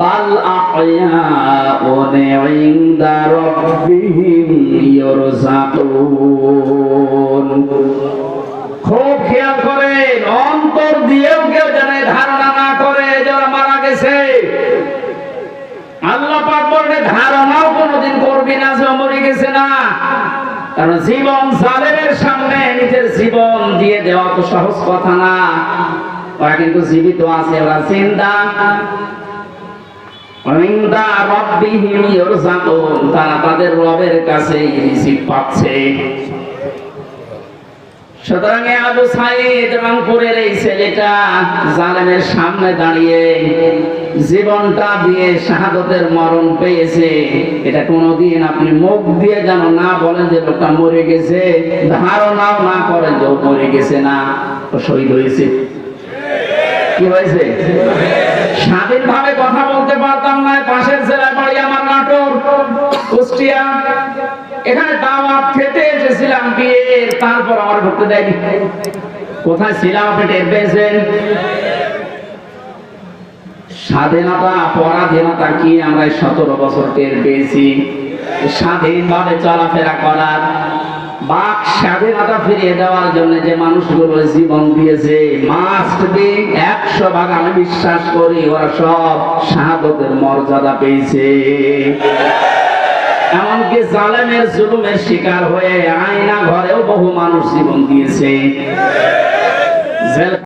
বাল খুব খেয়াল করে অন্তর দিয়েও কেউ যেন ধারণা না করে যারা মারা গেছে। আল্লাহ পাক বলে ধারণাও কোনোদিন করবি না যে মরে গেছে না। কারণ জীবন জালেমের সামনে নিজের জীবন দিয়ে দেওয়া তো সহজ কথা না। ওরা কিন্তু জীবিত আছে, ওরা চিন্তা তারা তাদের রবের কাছে পাচ্ছে। সুতরাং জীবনটা দিয়ে শাহাদতের মরণ পেয়েছে। এটা কোনোদিন আপনি মুখ দিয়ে যেন না বলেন যে লোকটা মরে গেছে। ধারণাও না করেন যে মরে গেছে না শহীদ হয়েছে। কি হয়েছে? স্বাধীনভাবে কথা কুষ্টিয়া, এখানে খেতে এসেছিলাম বিয়ের, তারপর আমার দেয়নি। কোথায় ছিলাম পেয়েছেন? স্বাধীনতা, পরাধীনতা কি আমরা সতেরো বছর টের পেয়েছি। স্বাধীনভাবে চলাফেরা করার, বাক স্বাধীনতা ফিরিয়ে দেওয়ার জন্য যে মানুষগুলো জীবন দিয়েছে মাস্ট বি একশো ভাগ আমি বিশ্বাস করি, ওরা সব শাহাদতের মর্যাদা পেয়েছে। এমনকি জালেমের জুলুমের শিকার হয়ে আয়না ঘরেও বহু মানুষ জীবন দিয়েছে।